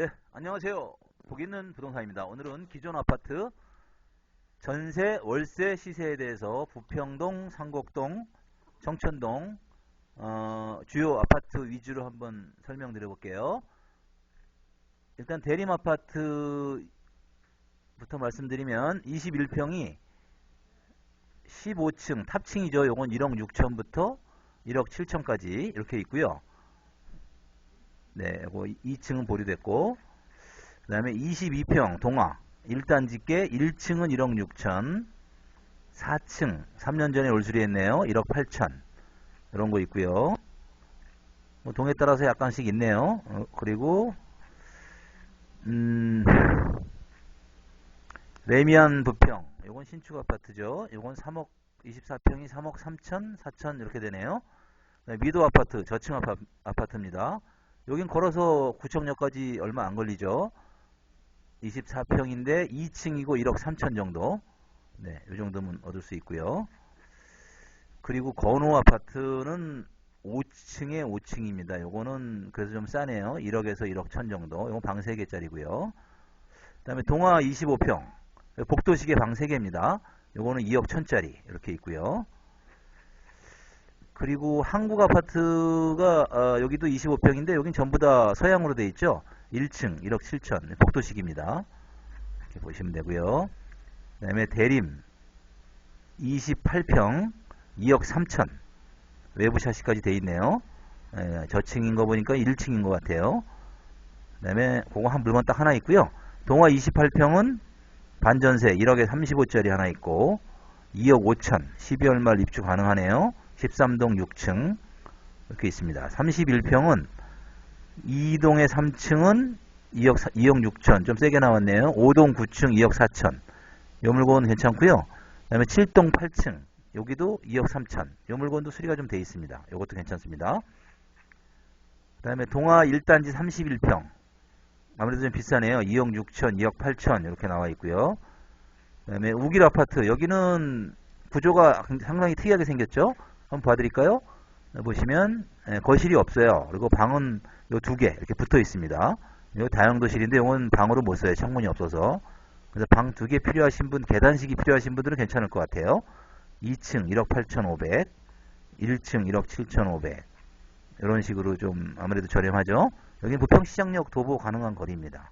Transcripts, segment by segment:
네, 안녕하세요. 복 있는 부동산입니다. 오늘은 기존 아파트 전세, 월세 시세에 대해서 부평동, 상곡동, 정천동 어, 주요 아파트 위주로 한번 설명드려 볼게요. 일단 대림 아파트부터 말씀드리면 21평이 15층 탑층이죠. 요건 1억 6천부터 1억 7천까지 이렇게 있고요. 네, 요거 2층은 보류됐고 그 다음에 22평 동화 1단지께 1층은 1억 6천 4층 3년 전에 올수리 했네요. 1억 8천 이런 거 있고요. 뭐 동에 따라서 약간씩 있네요. 어, 그리고 음, 레미안 부평 요건 신축 아파트죠. 요건 3억 24평이 3억 3천 4천 이렇게 되네요. 미도 아파트 저층 아파, 아파트입니다. 여긴 걸어서 구청역까지 얼마 안 걸리죠. 24평인데 2층이고 1억 3천 정도. 네, 이 정도면 얻을 수 있고요. 그리고 건호 아파트는 5층에 5층입니다. 요거는 그래서 좀 싸네요. 1억에서 1억 천 정도. 요거 방 3개짜리고요. 그 다음에 동화 25평. 복도식의 방 3개입니다. 요거는 2억 천짜리 이렇게 있고요. 그리고 한국 아파트가 어, 여기도 25평인데 여긴 전부 다 서양으로 돼 있죠. 1층 1억 7천 복도식입니다. 이렇게 보시면 되고요. 그 다음에 대림 28평 2억 3천 외부 샤시까지 돼 있네요. 예, 저층인 거 보니까 1층인 것 같아요. 그 다음에 그거 한 물건 딱 하나 있고요. 동화 28평은 반전세 1억에 35짜리 하나 있고 2억 5천 12월 말 입주 가능하네요. 13동 6층 이렇게 있습니다. 31평은 2동의 3층은 2억, 2억 6천 좀 세게 나왔네요. 5동 9층 2억 4천 요 물건은 괜찮고요. 그 다음에 7동 8층 여기도 2억 3천 요 물건도 수리가 좀 돼 있습니다. 요것도 괜찮습니다. 그 다음에 동화 1단지 31평 아무래도 좀 비싸네요. 2억 6천 2억 8천 이렇게 나와 있고요. 그 다음에 우길 아파트 여기는 구조가 상당히 특이하게 생겼죠. 한번 봐드릴까요? 보시면 예, 거실이 없어요. 그리고 방은 요 두 개 이렇게 붙어 있습니다. 요 다용도실인데 이건 방으로 못 써요. 창문이 없어서. 그래서 방 두 개 필요하신 분, 계단식이 필요하신 분들은 괜찮을 것 같아요. 2층 1억 8,500, 1층 1억 7,500 이런 식으로 좀 아무래도 저렴하죠. 여기는 부평시장역 도보 가능한 거리입니다.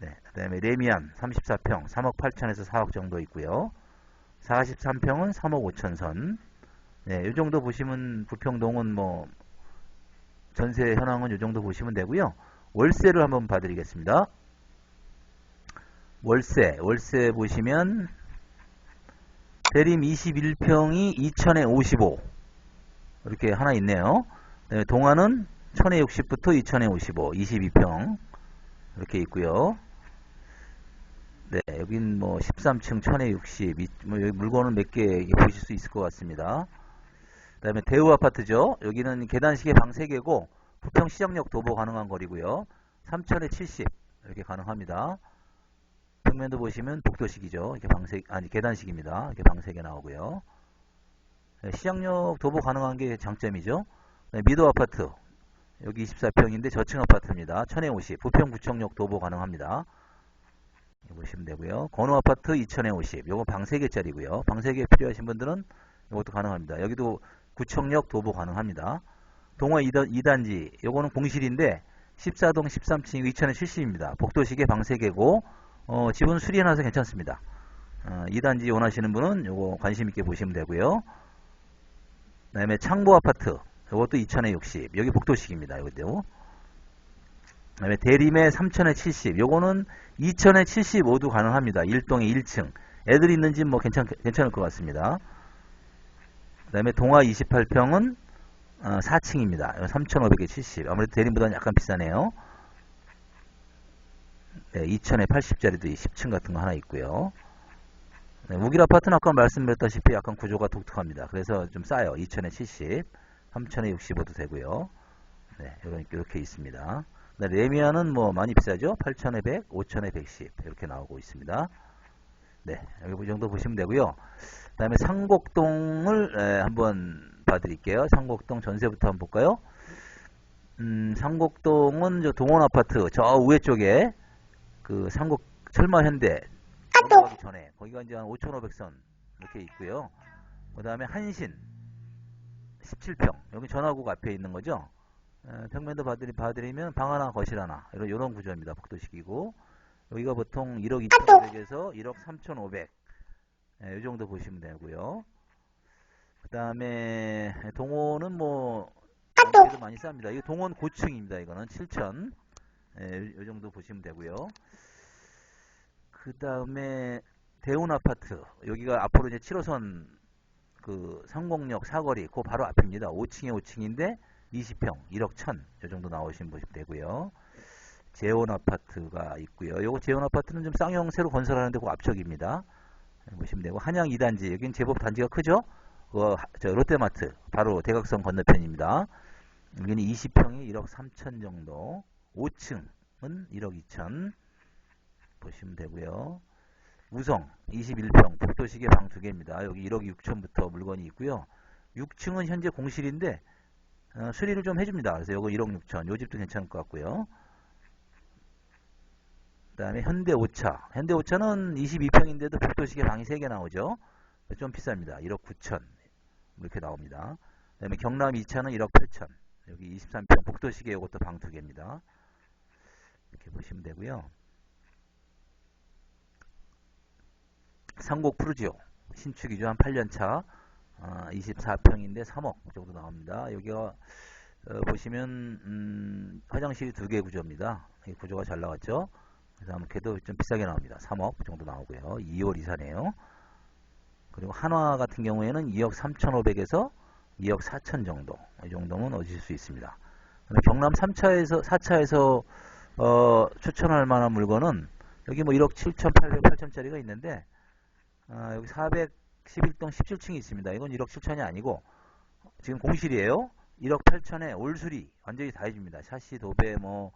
네, 그 다음에 레미안 34평 3억 8천에서 4억 정도 있고요. 43평은 3억 5천 선. 네, 이 정도 보시면 부평동은 뭐 전세 현황은 이 정도 보시면 되고요. 월세를 한번 봐드리겠습니다. 월세, 월세 보시면 대림 21평이 2천에 55 이렇게 하나 있네요. 네, 동안은 1000에 60부터 2000에 55 22평 이렇게 있고요. 네, 여긴 뭐 13층 1000에 60, 뭐 여기 물건은 몇 개 보실 수 있을 것 같습니다. 그 다음에 대우 아파트죠. 여기는 계단식의 방 3개고 부평 시장역 도보 가능한 거리고요. 3000에 70 이렇게 가능합니다. 평면도 보시면 복도식이죠. 이렇게 방색 아니 계단식입니다. 이렇게 방 3개 나오고요. 네, 시장역 도보 가능한 게 장점이죠. 네, 미도 아파트 여기 24평인데 저층 아파트입니다. 1000에 50 부평 구청역 도보 가능합니다. 보시면 되고요. 건호 아파트 2000에 50 요거 방 3개짜리고요. 방 3개 필요하신 분들은 이것도 가능합니다. 여기도 구청역 도보 가능합니다. 동화 2단, 지 요거는 공실인데 14동 13층 2000에 70입니다. 복도식의 방 3개고 어, 집은 수리해놔서 괜찮습니다. 어, 2단지 원하시는 분은 요거 관심있게 보시면 되고요. 그 다음에 창보 아파트 요것도 2000에 60 여기 복도식입니다. 이것도 그 다음에 대림에 3000에 70 요거는 2000에 70 모두 가능합니다. 1동에 1층 애들 있는 집 뭐 괜찮, 괜찮을 것 같습니다. 그 다음에 동화 28평은 어, 4층입니다. 3,500에 70 아무래도 대림보다는 약간 비싸네요. 네, 2000에 80짜리도 10층 같은 거 하나 있고요. 네, 우길 아파트는 아까 말씀드렸다시피 약간 구조가 독특합니다. 그래서 좀 싸요. 2000에 70, 3000에 65도 되고요. 네, 이렇게 있습니다. 네, 레미안은 뭐 많이 비싸죠. 8,000에 100, 5,000에 110 이렇게 나오고 있습니다. 네, 여기 이 정도 보시면 되고요. 그 다음에 상곡동을 에, 한번 봐드릴게요. 상곡동 전세부터 한번 볼까요? 음, 상곡동은 저 동원 아파트 저 위에 쪽에 그 상곡 철마 현대 넘어가기 전에 거기가 이제 한 5,500선 이렇게 있고요. 그 다음에 한신 17평 여기 전화국 앞에 있는 거죠. 에, 평면도 봐드리, 봐드리면 방 하나 거실 하나 이런 이런 구조입니다. 복도식이고 여기가 보통 1억 2,500에서 1억 3,500 예, 이 정도 보시면 되고요. 그 다음에 동호는 뭐 그래도 많이 쌉니다. 이거 동원 고층입니다. 이거는 7천 예, 이 정도 보시면 되고요. 그 다음에 대운 아파트 여기가 앞으로 이제 7호선 그 상공역 사거리 그 바로 앞입니다. 5층에 5층인데 20평 1억 1000 이 정도 나오시면 보시면 되고요. 재원 아파트가 있고요. 요거 재원 아파트는 좀 쌍용 새로 건설하는데 그 앞쪽입니다. 보시면 되고 한양 2단지 여긴 제법 단지가 크죠? 그저 롯데마트 바로 대각선 건너편입니다. 여기는 20평이 1억 3천 정도 5층은 1억 2천 보시면 되고요. 우성 21평 복도식의 방 두 개입니다. 여기 1억 6천부터 물건이 있고요. 6층은 현재 공실인데 어, 수리를 좀 해줍니다. 그래서 이거 1억 6천 요 집도 괜찮을 것 같고요. 그 다음에 현대 오차 현대 오차는 22평인데도 복도식의 방이 3개 나오죠. 좀 비쌉니다. 1억 9천 이렇게 나옵니다. 그 다음에 경남 2차는 1억 8천 여기 23평 복도식의 이것도 방두 개입니다. 이렇게 보시면 되고요. 상곡 푸르지오 신축이죠. 한 8년차 어, 24평인데 3억 정도 나옵니다. 여기가 어, 보시면 음, 화장실이 두 개 구조입니다. 이 구조가 잘 나왔죠. 그래서 아마 걔도 좀 비싸게 나옵니다. 3억 정도 나오고요. 2월 이사네요. 그리고 한화 같은 경우에는 2억 3,500에서 2억 4천 정도 이 정도면 얻으실 수 있습니다. 경남 3차에서 4차에서 어, 추천할 만한 물건은 여기 뭐 1억 7,800, 8천짜리가 있는데 아, 여기 411동 17층이 있습니다. 이건 1억 7천이 아니고 지금 공실이에요. 1억 8천에 올수리 완전히 다 해줍니다. 샤시, 도배 뭐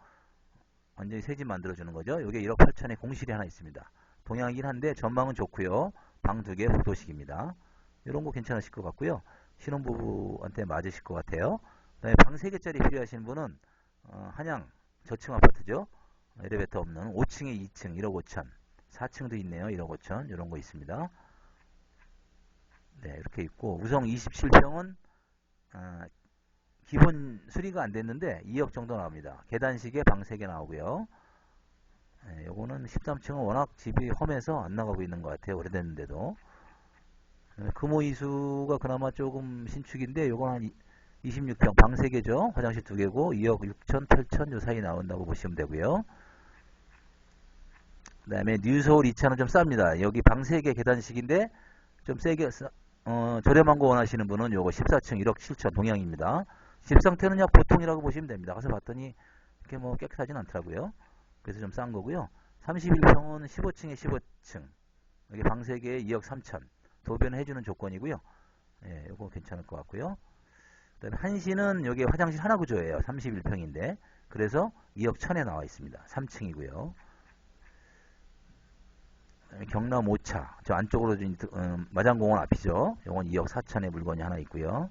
완전히 새 집 만들어주는 거죠. 이게 1억 8천에 공실이 하나 있습니다. 동양이긴 한데 전망은 좋고요. 방 두개 복도식입니다. 이런 거 괜찮으실 것 같고요. 신혼부부한테 맞으실 것 같아요. 그다음에 방 3개짜리 필요하신 분은 어, 한양 저층 아파트죠. 엘리베이터 없는 5층에 2층 1억 5천 4층도 있네요. 1억 5천 이런 거 있습니다. 네 이렇게 있고 우성 27평은 어, 기본 수리가 안 됐는데 2억 정도 나옵니다. 계단식에 방 3개 나오고요. 네, 요거는 13층은 워낙 집이 험해서 안 나가고 있는 것 같아요. 오래됐는데도. 네, 금호이수가 그나마 조금 신축인데 요건 한 26평 방 3개죠. 화장실 2개고 2억 6천 8천 요 사이 나온다고 보시면 되고요. 그 다음에 뉴서울 2차는 좀 쌉니다. 여기 방 3개 계단식인데 좀 세게 어, 저렴한 거 원하시는 분은 요거 14층 1억 7천 동양입니다. 집 상태는 약 보통이라고 보시면 됩니다. 가서 봤더니 이렇게 뭐 깨끗하진 않더라고요. 그래서 좀 싼 거고요. 31평은 15층에 15층 여기 방 3개에 2억 3천 도배는 해주는 조건이고요. 예, 요거 괜찮을 것 같고요. 그다음에 한시는 여기 화장실 하나 구조예요. 31평인데 그래서 2억 1천에 나와 있습니다. 3층이고요. 경남 5차 저 안쪽으로 음, 마장공원 앞이죠. 요건 2억 4천의 물건이 하나 있고요.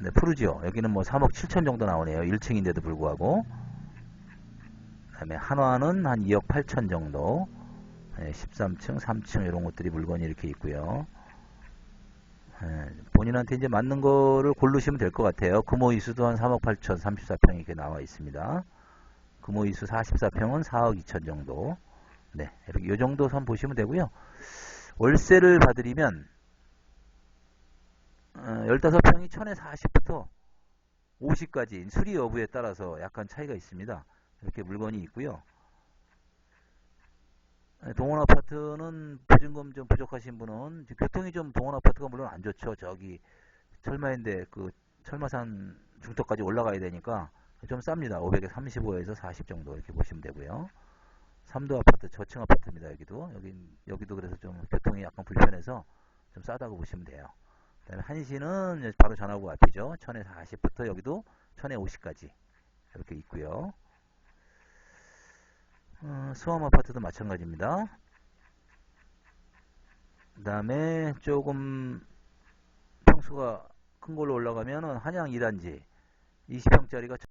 네, 푸르지오 여기는 뭐 3억 7천 정도 나오네요. 1층인데도 불구하고 그 다음에 한화는 한 2억 8천 정도 네, 13층, 3층 이런 것들이 물건이 이렇게 있고요. 네, 본인한테 이제 맞는 거를 고르시면 될 것 같아요. 금호이수도 한 3억 8천 34평 이렇게 나와 있습니다. 금호이수 44평은 4억 2천 정도 네, 이렇게 요 정도 선 보시면 되고요. 월세를 받으리면 어, 15평이 1000에 40부터 50까지 수리 여부에 따라서 약간 차이가 있습니다. 이렇게 물건이 있고요. 네, 동원 아파트는 보증금 좀 부족하신 분은 교통이 좀 동원 아파트가 물론 안 좋죠. 저기 철마인데 그 철마산 중턱까지 올라가야 되니까 좀 쌉니다. 500에 35에서 40 정도 이렇게 보시면 되고요. 삼도 아파트 저층 아파트입니다. 여기도 여기 여기도 그래서 좀 교통이 약간 불편해서 좀 싸다고 보시면 돼요. 한시는 바로 전화구 앞이죠. 1000에 40부터 여기도 1000에 50까지 이렇게 있고요. 어, 수암 아파트도 마찬가지입니다. 그 다음에 조금 평수가 큰 걸로 올라가면 한양 2단지 20평짜리가